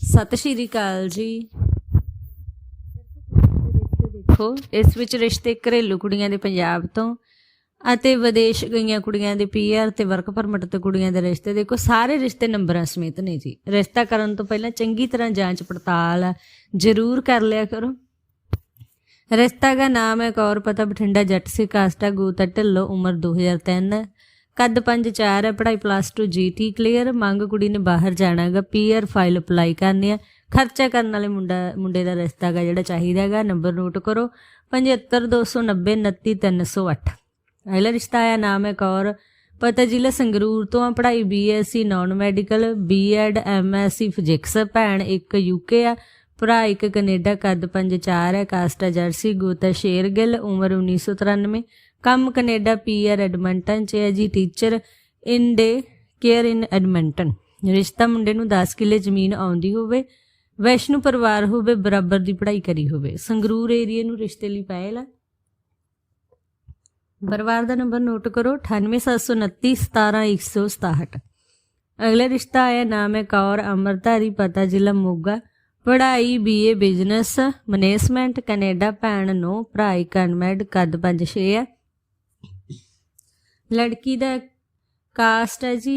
ਸਤਿ ਸ਼੍ਰੀ ਅਕਾਲ ਜੀ। ਦੇਖੋ, ਇਸ ਵਿੱਚ ਰਿਸ਼ਤੇ ਘਰੇਲੂ ਕੁੜੀਆਂ ਦੇ ਪੰਜਾਬ ਤੋਂ ਅਤੇ ਵਿਦੇਸ਼ ਗਈਆਂ ਕੁੜੀਆਂ ਦੇ ਪੀਆਰ ਤੇ ਵਰਕ ਪਰਮਿਟ ਤੇ ਕੁੜੀਆਂ ਦੇ ਰਿਸ਼ਤੇ। ਦੇਖੋ, ਸਾਰੇ ਰਿਸ਼ਤੇ ਨੰਬਰਾਂ ਸਮੇਤ ਨੇ ਜੀ। ਰਿਸ਼ਤਾ ਕਰਨ ਤੋਂ ਪਹਿਲਾਂ ਚੰਗੀ ਤਰ੍ਹਾਂ ਜਾਂਚ ਪੜਤਾਲ ਜ਼ਰੂਰ ਕਰ ਲਿਆ ਕਰੋ। ਰਿਸ਼ਤਾ ਦਾ ਨਾਮ ਹੈ ਕੌਰ ਪਤਾ ਬਠਿੰਡਾ ਜੱਟ ਸੀ ਕਾਸਟਾ ਗੂਤਾ ਢਿੱਲੋਂ, ਉਮਰ 2003 ਕੱਦ 5-4 ਹੈ, ਪੜ੍ਹਾਈ ਪਲੱਸ 2 ਜੀਟੀ ਕਲੀਅਰ ਮੰਗ ਕੁੜੀ ਨੇ ਬਾਹਰ ਜਾਣਾਗਾ ਪੀਆਰ ਫਾਈਲ ਅਪਲਾਈ ਕਰਨੀ ਆ ਖਰਚਾ ਕਰਨ ਵਾਲੇ ਮੁੰਡਾ, ਮੁੰਡੇ ਦਾ ਰਿਸ਼ਤਾ ਹੈਗਾ ਜਿਹੜਾ ਚਾਹੀਦਾ ਹੈਗਾ ਨੰਬਰ ਨੋਟ ਕਰੋ 7529090308 ਅਗਲਾ ਰਿਸ਼ਤਾ ਆਇਆ, ਨਾਮ ਹੈ ਕੌਰ। ਪਤਾ ਜ਼ਿਲ੍ਹਾ ਸੰਗਰੂਰ ਤੋਂ ਆ, ਪੜ੍ਹਾਈ BSc non medical BEd MSc physics ਭੈਣ ਇੱਕ ਯੂਕੇ ਆ, ਭਰਾ ਇੱਕ ਕੈਨੇਡਾ ਕੱਦ 5-4 ਹੈ ਕਾਸਟਾ ਜਰਸੀ ਗੋਤਾ ਸ਼ੇਰਗਿੱਲ, ਉਮਰ 1993 ਕੰਮ ਕੈਨੇਡਾ ਪੀਆਰ ਐਡਮੰਟਨ ਚ ਹੈ ਜੀ teacher in day care in Edmonton. ਰਿਸ਼ਤਾ ਮੁੰਡੇ ਨੂੰ 10 ਕਿੱਲੇ ਜ਼ਮੀਨ ਆਉਂਦੀ ਹੋਵੇ, ਵੈਸ਼ਨੂ ਪਰਿਵਾਰ ਹੋਵੇ, ਬਰਾਬਰ ਦੀ ਪੜ੍ਹਾਈ ਕਰੀ ਹੋਵੇ। ਸੰਗਰੂਰ ਏਰੀਆ ਨੂੰ ਰਿਸ਼ਤੇ ਲਈ ਪਾਇਲ ਪਰਿਵਾਰ ਦਾ ਨੰਬਰ ਨੋਟ ਕਰੋ 9879917167 ਅਗਲਾ ਰਿਸ਼ਤਾ ਆਇਆ, ਨਾਮ ਹੈ ਕੌਰ ਅਮਰਧਾਰੀ ਪਤਾ ਜ਼ਿਲ੍ਹਾ ਮੋਗਾ। ਪੜ੍ਹਾਈ ਬੀਏ ਬਿਜ਼ਨਸ ਮੈਨੇਜਮੈਂਟ ਕੈਨੇਡਾ ਭੈਣ ਨੂੰ, ਭਰਾ ਇੱਕ ਅਨਮੈਡ ਕੱਦ 5-6 ਹੈ। ਲੜਕੀ ਦਾ ਕਾਸਟ ਹੈ ਜੀ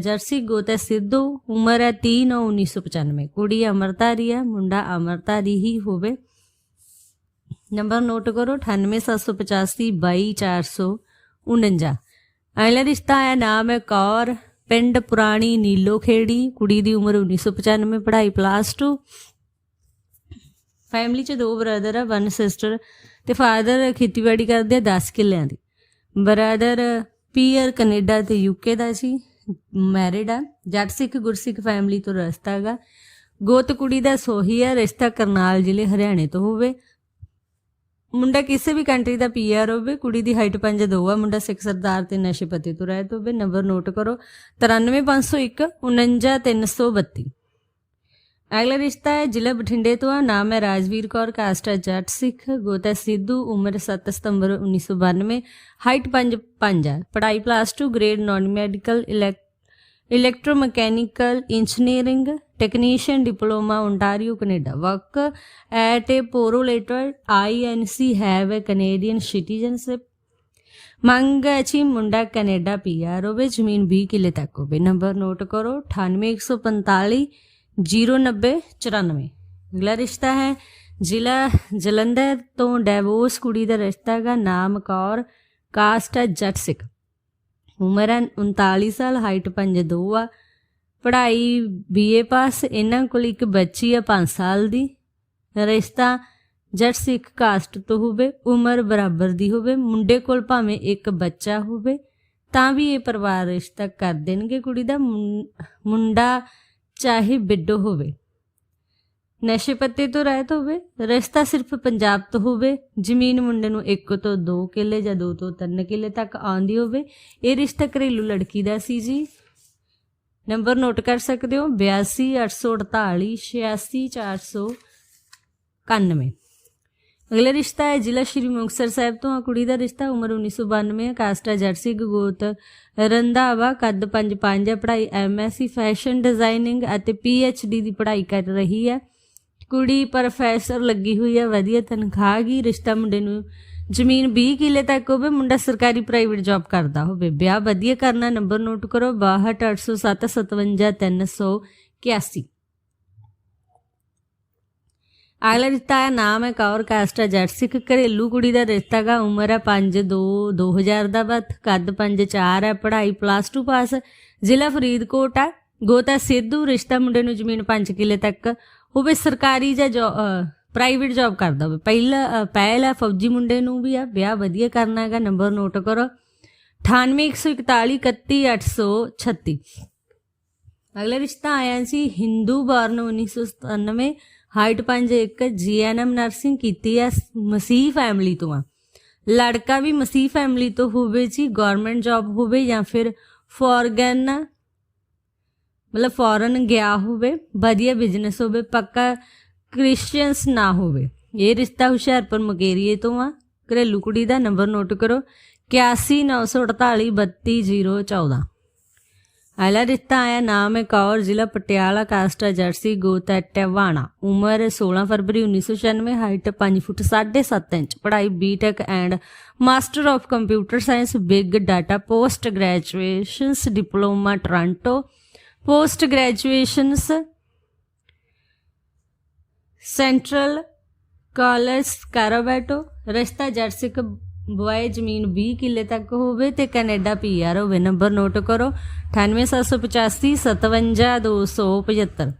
ਜਰਸੀ ਗੋਤ ਹੈ ਸਿੱਧੂ, ਉਮਰ ਹੈ 3 9 1995 ਕੁੜੀ ਅਮਰਤਾਰੀ ਹੈ, ਮੁੰਡਾ ਅਮਰਤਾਰੀ ਹੀ ਹੋਵੇ। ਨੰਬਰ ਨੋਟ ਕਰੋ 9875 22449 ਅਗਲਾ ਰਿਸ਼ਤਾ ਹੈ, ਨਾਮ ਹੈ ਕੌਰ, ਪਿੰਡ ਪੁਰਾਣੀ ਨੀਲੋ ਖੇੜੀ, ਕੁੜੀ ਦੀ ਉਮਰ 1995 ਪੜ੍ਹਾਈ ਪਲੱਸ 2 ਫੈਮਿਲੀ ਚ ਦੋ ਬ੍ਰਦਰ ਆ ਵਨ ਸਿਸਟਰ ਤੇ ਫਾਦਰ ਖੇਤੀਬਾੜੀ ਕਰਦੇ ਆ 10 ਕਿੱਲਿਆਂ ਦੀ। ਬ੍ਰਦਰ ਪੀਅਰ ਕੈਨੇਡਾ ਤੇ ਯੂਕੇ ਦਾ ਸੀ ਮੈਰਿਡ ਆ, ਜੱਟ ਸਿੱਖ ਗੁਰਸਿੱਖ ਫੈਮਿਲੀ ਤੋਂ ਰਸਤਾ ਹੈਗਾ ਗੋਤ ਕੁੜੀ ਦਾ ਸੋਹੀ ਆ, ਰਿਸ਼ਤਾ ਕਰਨਾਲ ਜ਼ਿਲ੍ਹੇ ਹਰਿਆਣੇ ਤੋਂ ਹੋਵੇ। ਮੁੰਡਾ ਕਿਸੇ ਵੀ ਕੰਟਰੀ ਦਾ ਪੀਆਰ ਹੋਵੇ, ਕੁੜੀ ਦੀ ਹਾਈਟ 5'2 ਆ, ਮੁੰਡਾ ਸਿੱਖ ਸਰਦਾਰ ਤੇ ਨਸ਼ੇ ਪੱਤੇ ਤੋਂ ਰਹਿਤ ਹੋਵੇ। ਨੰਬਰ ਨੋਟ ਕਰੋ 93501 49332 ਅਗਲਾ ਰਿਸ਼ਤਾ ਹੈ ਜ਼ਿਲ੍ਹਾ ਬਠਿੰਡੇ ਤੋਂ ਆ। ਨਾਮ ਹੈ ਰਾਜਵੀਰ ਕੌਰ ਕਾਸਟ ਜੱਟ ਸਿੱਖ। ਗੋਤਾ ਸਿੱਧੂ, ਉਮਰ 7 ਸਤੰਬਰ 1992 ਹਾਈਟ 5'5 ਹੈ ਪੜ੍ਹਾਈ plus 2 grade non medical electromechanical engineering technician diploma Ontario Canada work at a Purolator INC have a Canadian citizenship ਮੰਗ ਹੈ ਮੁੰਡਾ ਕੈਨੇਡਾ ਪੀਆਰ ਹੋਵੇ, ਜ਼ਮੀਨ 20 ਕਿਲੇ ਤੱਕ ਹੋਵੇ। ਨੰਬਰ ਨੋਟ ਕਰੋ 98145 09094 ਅਗਲਾ ਰਿਸ਼ਤਾ ਹੈ ਜ਼ਿਲ੍ਹਾ ਜਲੰਧਰ ਤੋਂ ਡੈਵੋਰਸ ਕੁੜੀ ਦਾ ਰਿਸ਼ਤਾ ਹੈਗਾ, ਨਾਮ ਕੌਰ, ਕਾਸਟ ਹੈ ਜੱਟ ਸਿੱਖ। ਉਮਰ ਹੈ 39 ਸਾਲ, ਹਾਈਟ 5'2 ਆ। ਪੜ੍ਹਾਈ ਬੀਏ ਪਾਸ, ਇਹਨਾਂ ਕੋਲ ਇੱਕ ਬੱਚੀ ਆ 5 ਸਾਲ ਦੀ। ਰਿਸ਼ਤਾ ਜੱਟ ਸਿੱਖ ਕਾਸਟ ਤੋਂ ਹੋਵੇ, ਉਮਰ ਬਰਾਬਰ ਦੀ ਹੋਵੇ, ਮੁੰਡੇ ਕੋਲ ਭਾਵੇਂ ਇੱਕ ਬੱਚਾ ਹੋਵੇ, ਤਾਂ ਵੀ ਇਹ ਪਰਿਵਾਰ ਰਿਸ਼ਤਾ ਕਰ ਦੇਣਗੇ ਕੁੜੀ ਦਾ। ਮੁੰਡਾ ਚਾਹੇ ਬਿੱਡੋ ਹੋਵੇ। ਨਸ਼ੇ ਪੱਤੇ ਤੋਂ ਰਹਿਤ ਹੋਵੇ, ਰਿਸ਼ਤਾ ਸਿਰਫ ਪੰਜਾਬ ਤੋਂ ਹੋਵੇ, ਜ਼ਮੀਨ ਮੁੰਡੇ ਨੂੰ ਇੱਕ ਤੋਂ ਦੋ ਕਿੱਲੇ ਜਾਂ ਦੋ ਤੋਂ ਤਿੰਨ ਕਿੱਲੇ ਤੱਕ ਆਉਂਦੀ ਹੋਵੇ, ਇਹ ਰਿਸ਼ਤਾ ਘਰੇਲੂ ਲੜਕੀ ਦਾ ਸੀ ਜੀ। ਨੰਬਰ ਨੋਟ ਕਰ ਸਕਦੇ ਹੋ 828448 86491 ਅਗਲਾ ਰਿਸ਼ਤਾ ਹੈ ਜ਼ਿਲ੍ਹਾ ਸ਼੍ਰੀ ਮੁਕਤਸਰ ਸਾਹਿਬ ਤੋਂ। ਆ ਕੁੜੀ ਦਾ ਰਿਸ਼ਤਾ ਉਮਰ 1992 ਹੈ। ਕਾਸਟਾ ਜਰਸੀ ਗਗੋਤ, ਰੰਧਾਵਾ, ਕੱਦ 5'5 ਹੈ। ਪੜ੍ਹਾਈ ਐਮਐਸਸੀ ਫੈਸ਼ਨ ਡਿਜ਼ਾਈਨਿੰਗ ਅਤੇ ਪੀਐਚਡੀ ਦੀ ਪੜ੍ਹਾਈ ਕਰ ਰਹੀ ਹੈ। ਕੁੜੀ ਪ੍ਰੋਫੈਸਰ ਲੱਗੀ ਹੋਈ ਹੈ। ਵਧੀਆ ਤਨਖਾਹ ਗਈ। ਰਿਸ਼ਤਾ ਮੁੰਡੇ ਨੂੰ ਜ਼ਮੀਨ 20 ਕਿੱਲੇ ਤੱਕ ਹੋਵੇ। ਮੁੰਡਾ ਸਰਕਾਰੀ ਪ੍ਰਾਈਵੇਟ ਜੌਬ ਕਰਦਾ ਹੋਵੇ। ਵਿਆਹ ਵਧੀਆ ਕਰਨਾ। ਨੰਬਰ ਨੋਟ ਕਰੋ 6280757381 ਅਗਲਾ ਰਿਸ਼ਤਾ ਹੈ ਨਾਮ ਹੈ ਕੌਰ ਕਾਸਟਾ ਜੱਟ ਸਿੱਖ ਘਰੇਲੂ ਕੁੜੀ ਦਾ ਰਿਸ਼ਤਾ ਗਾ ਉਮਰ ਹੈ 5 2 2000 ਦਾ ਵਤ ਕੱਦ 5 4 ਹੈ ਪੜ੍ਹਾਈ ਪਲੱਸ 2 ਪਾਸ ਜ਼ਿਲ੍ਹਾ ਫਰੀਦਕੋਟ ਹੈ ਗੋਤਾ ਸਿੱਧੂ ਰਿਸ਼ਤਾ ਮੁੰਡੇ ਨੂੰ ਜ਼ਮੀਨ 5 ਕਿੱਲੇ ਤੱਕ ਹੋਵੇ ਸਰਕਾਰੀ ਜਾਂ ਪ੍ਰਾਈਵੇਟ ਜੌਬ ਕਰਦਾ ਹੋਵੇ। ਪਹਿਲਾ ਅ, ਪਹਿਲਾ ਫੌਜੀ ਮੁੰਡੇ ਨੂੰ ਵੀ ਆ ਵਿਆਹ ਵਧੀਆ ਕਰਨਾ ਹੈਗਾ ਨੰਬਰ ਨੋਟ ਕਰੋ। 9814131836 ਅਗਲਾ ਰਿਸ਼ਤਾ ਆਇਆ ਸੀ Hindu born 1997 height 5'1 GNM nursing ਕੀਤੀ ਆ ਮਸੀਹ ਫੈਮਿਲੀ ਤੋਂ ਆ। ਲੜਕਾ ਵੀ ਮਸੀਹ ਫੈਮਿਲੀ ਤੋਂ ਹੋਵੇ ਜੀ ਗਵਰਨਮੈਂਟ ਜੌਬ ਹੋਵੇ ਜਾਂ ਫਿਰ ਫੋਰਗਨ ਮਤਲਬ ਫੋਰਨ ਗਿਆ ਹੋਵੇ, ਵਧੀਆ ਬਿਜ਼ਨਸ ਹੋਵੇ, ਪੱਕਾ ਕ੍ਰਿਸਚੀਅਨਸ ਨਾ ਹੋਵੇ। ਇਹ ਰਿਸ਼ਤਾ ਹੁਸ਼ਿਆਰਪੁਰ ਮਕੇਰੀਏ ਤੋਂ ਆ। ਘਰੇਲੂ ਕੁੜੀ ਦਾ ਨੰਬਰ ਨੋਟ ਕਰੋ 8194832014 ਅਗਲਾ ਰਿਸ਼ਤਾ ਆਇਆ ਨਾਮ ਹੈ ਕੌਰ ਜ਼ਿਲ੍ਹਾ ਪਟਿਆਲਾ ਕਾਸਟ ਜਰਸੀ ਗੋਤ ਹੈ ਉਮਰ 16 ਫਰਵਰੀ 1996 ਹਾਈਟ 5 ਫੁੱਟ 7.5 ਇੰਚ ਪੜ੍ਹਾਈ BTech and master of computer science big data post graduations diploma Toronto post graduations central college ਕਾਰਾਬੈਟੋ ਰਿਸ਼ਤਾ ਜਰਸਿਕ ਬੁਆਏ ਜ਼ਮੀਨ 20 ਕਿੱਲੇ ਤੱਕ ਹੋਵੇ ਤੇ ਕੈਨੇਡਾ ਪੀਆਰ ਹੋਵੇ। ਨੰਬਰ ਨੋਟ ਕਰੋ 98785 57275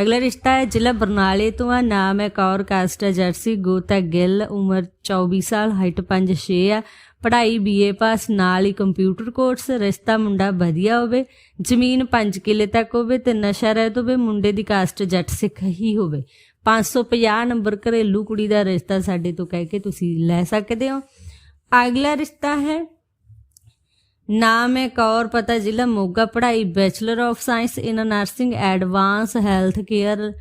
ਅਗਲਾ ਰਿਸ਼ਤਾ ਹੈ ਜ਼ਿਲ੍ਹਾ ਬਰਨਾਲੇ ਤੋਂ ਆ। ਨਾਮ ਹੈ ਕੌਰ ਕਾਸਟ ਹੈ ਜਰਸੀ। ਗੋਤਾ ਗਿੱਲ, ਉਮਰ 24 ਸਾਲ, ਹਾਈਟ 5'6 ਆ। ਪੜ੍ਹਾਈ ਬੀਏ ਪਾਸ, ਨਾਲ ਹੀ ਕੰਪਿਊਟਰ ਕੋਰਸ। ਰਿਸ਼ਤਾ ਮੁੰਡਾ ਵਧੀਆ ਹੋਵੇ, ਜ਼ਮੀਨ 5 ਕਿੱਲੇ ਤੱਕ ਹੋਵੇ ਤੇ ਨਸ਼ਾ ਰਹਿਤ ਹੋਵੇ, ਮੁੰਡੇ ਦੀ ਕਾਸਟ ਜੱਟ ਸਿੱਖ ਹੀ ਹੋਵੇ। 550 ਨੰਬਰ ਘਰੇਲੂ ਕੁੜੀ ਦਾ ਰਿਸ਼ਤਾ ਸਾਡੇ ਤੋਂ ਕਹਿ ਕੇ ਤੁਸੀਂ ਲੈ ਸਕਦੇ ਹੋ। ਅਗਲਾ ਰਿਸ਼ਤਾ ਹੈ ਨਾਮ ਹੈ ਕੌਰ ਪਤਾ ਜ਼ਿਲ੍ਹਾ ਮੋਗਾ ਪੜ੍ਹਾਈ bachelor of science in nursing advance health care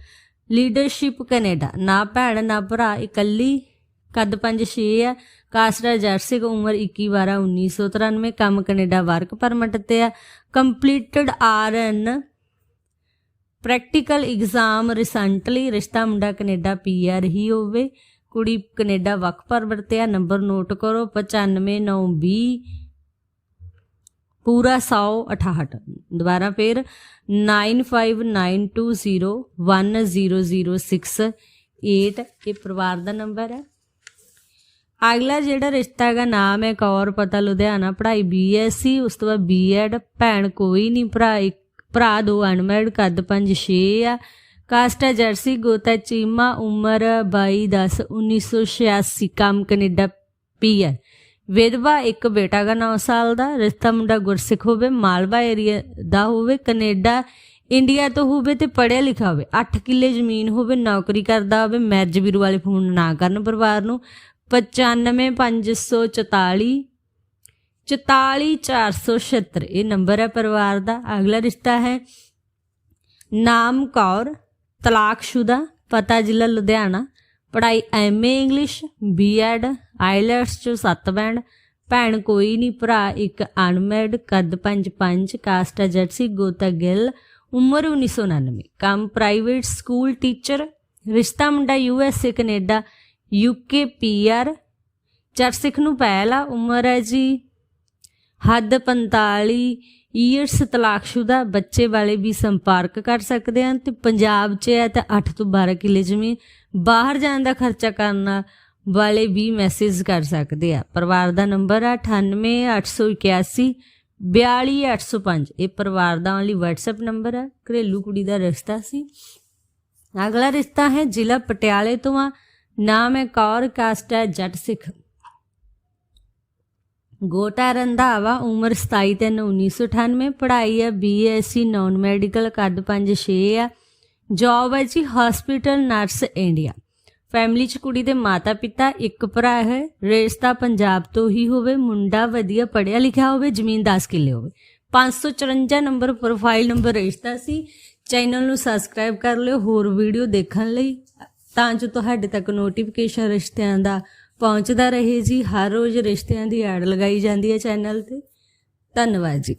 leadership Canada ਨਾ ਭੈਣ, ਨਾ ਭਰਾ, ਇਕੱਲੀ, ਕੱਦ 5-6 ਆ। ਕਾਸਟਰ ਜਰਸਿਕ ਉਮਰ 21 12 1993 ਕੰਮ ਕੈਨੇਡਾ ਵਰਕ ਪਰਮਿਟ ਤੇ ਆ। Completed R N practical exam recently ਰਿਸ਼ਤਾ ਮੁੰਡਾ ਕੈਨੇਡਾ ਪੀਆਰ ਹੀ ਹੋਵੇ। ਕੁੜੀ ਕੈਨੇਡਾ ਵੱਖ ਪਰ ਵਰਤਿਆ ਨੰਬਰ ਨੋਟ ਕਰੋ 95920 ਪੂਰਾ 168 ਦੁਬਾਰਾ ਫਿਰ 9592010068 ਇਹ ਪਰਿਵਾਰ ਦਾ ਨੰਬਰ ਹੈ। ਅਗਲਾ ਜਿਹੜਾ ਰਿਸ਼ਤਾ ਹੈਗਾ, ਨਾਮ ਹੈ ਕੌਰ, ਪਤਾ ਲੁਧਿਆਣਾ, ਪੜ੍ਹਾਈ ਬੀਐਸਸੀ ਉਸ ਤੋਂ ਬਾਅਦ ਬੀਐਡ ਭੈਣ ਕੋਈ ਨਹੀਂ, ਭਰਾ ਇੱਕ, ਭਰਾ ਦੋ ਅਨਮੈਰਿਡ ਕੱਦ 5 6 ਆ। ਕਾਸਟ ਹੈ ਜਰਸੀ ਗੋਤਾ ਚੀਮਾ ਉਮਰ 22 10 1986 ਕੰਮ ਕੈਨੇਡਾ ਪੀਆਰ ਵਿਧਵਾ ਇੱਕ ਬੇਟਾ ਦਾ 9 ਸਾਲ ਦਾ ਰਿਸ਼ਤਾ ਮੁੰਡਾ ਗੁਰਸਿੱਖ ਹੋਵੇ ਮਾਲਵਾ ਏਰੀਆ ਦਾ ਹੋਵੇ ਕੈਨੇਡਾ ਇੰਡੀਆ ਤੋਂ ਹੋਵੇ ਤੇ ਪੜ੍ਹਿਆ ਲਿਖਿਆ ਹੋਵੇ 8 ਕਿੱਲੇ ਜ਼ਮੀਨ ਹੋਵੇ ਨੌਕਰੀ ਕਰਦਾ ਹੋਵੇ ਮੈਰਿਜ ਬਿਊਰੋ ਵਾਲੇ ਫੋਨ ਨਾ ਕਰਨ ਪਰਿਵਾਰ ਨੂੰ 95544 44476 ਇਹ ਨੰਬਰ ਹੈ ਪਰਿਵਾਰ ਦਾ ਅਗਲਾ ਰਿਸ਼ਤਾ ਹੈ ਨਾਮ ਕੌਰ ਤਲਾਕਸ਼ੁਦਾ ਪਤਾ ਜ਼ਿਲ੍ਹਾ ਲੁਧਿਆਣਾ। ਪੜ੍ਹਾਈ ਐਮਏ ਇੰਗਲਿਸ਼ ਬੀਐਡ ਆਈਲੈਟਸ ਚ 7 ਬੈਂਡ। ਭੈਣ ਕੋਈ ਨਹੀਂ ਭਰਾ ਇੱਕ ਅਨਮੈਰਿਡ, ਕੱਦ 5'5 ਕਾਸਟ ਜਰਸੀ ਗੋਤਾ ਗਿੱਲ, ਉਮਰ 1999 ਕੰਮ ਪ੍ਰਾਈਵੇਟ ਸਕੂਲ ਟੀਚਰ, ਰਿਸ਼ਤਾ ਮੁੰਡਾ ਯੂਐਸਏ ਕੈਨੇਡਾ ਯੂਕੇ ਪੀਆਰ ਚਰਸਿਕ ਨੂੰ ਪਹਿਲਾ, ਉਮਰ ਹੈ ਜੀ, ਹੱਦ 45 ਈਅਰਸ ਤਲਾਕਸ਼ੁਦਾ ਬੱਚੇ ਵਾਲੇ ਵੀ ਸੰਪਰਕ ਕਰ ਸਕਦੇ ਹਨ ਤੇ ਪੰਜਾਬ 'ਚ ਹੈ ਤਾਂ 8 ਤੋਂ 12 ਕਿੱਲੇ ਜ਼ਮੀਨ, ਬਾਹਰ ਜਾਣ ਦਾ ਖਰਚਾ ਕਰਨ ਵਾਲੇ ਵੀ ਮੈਸੇਜ ਕਰ ਸਕਦੇ ਆ। ਪਰਿਵਾਰ ਦਾ ਨੰਬਰ ਹੈ 98881 42805 ਇਹ ਪਰਿਵਾਰ ਦਾ ਓਨਲੀ WhatsApp ਨੰਬਰ ਹੈ ਘਰੇਲੂ ਕੁੜੀ ਦਾ ਰਿਸ਼ਤਾ ਸੀ। ਅਗਲਾ ਰਿਸ਼ਤਾ ਹੈ ਜ਼ਿਲ੍ਹਾ ਪਟਿਆਲੇ ਤੋਂ ਆ। ਨਾਮ ਹੈ ਕੌਰ ਕਾਸਟ ਹੈ ਜੱਟ ਸਿੱਖ। ਗੋਟਾ ਰੰਧਾਵਾ ਉਮਰ 27 ਤੇ 1998 ਪੜ੍ਹਾਈ ਹੈ ਬੀਐਸਸੀ ਨਾਨ ਮੈਡੀਕਲ ਕੱਦ 5-6 ਆ ਜੌਬ ਹੈ ਜੀ ਹਸਪੀਟਲ ਨਰਸ ਇੰਡੀਆ ਫੈਮਿਲੀ ਚ ਕੁੜੀ ਦੇ ਮਾਤਾ ਪਿਤਾ ਇੱਕ ਭਰਾ ਹੈ ਰਿਸ਼ਤਾ ਪੰਜਾਬ ਤੋਂ ਹੀ ਹੋਵੇ ਮੁੰਡਾ ਵਧੀਆ ਪੜ੍ਹਿਆ ਲਿਖਿਆ ਹੋਵੇ ਜ਼ਮੀਨ 10 ਕਿੱਲੇ ਹੋਵੇ 554 ਨੰਬਰ ਪ੍ਰੋਫਾਈਲ ਨੰਬਰ ਰਿਸ਼ਤਾ ਸੀ ਚੈਨਲ ਨੂੰ ਸਬਸਕ੍ਰਾਈਬ ਕਰ ਲਿਓ ਹੋਰ ਵੀਡੀਓ ਦੇਖਣ ਲਈ ਤਾਂ ਜੋ ਤੁਹਾਡੇ ਤੱਕ ਨੋਟੀਫਿਕੇਸ਼ਨ ਰਿਸ਼ਤਿਆਂ ਦਾ ਪਹੁੰਚਦਾ ਰਹੇ ਜੀ, ਹਰ ਰੋਜ਼ ਰਿਸ਼ਤਿਆਂ ਦੀ ਐਡ ਲਗਾਈ ਜਾਂਦੀ ਹੈ ਚੈਨਲ ਤੇ। ਧੰਨਵਾਦ ਜੀ।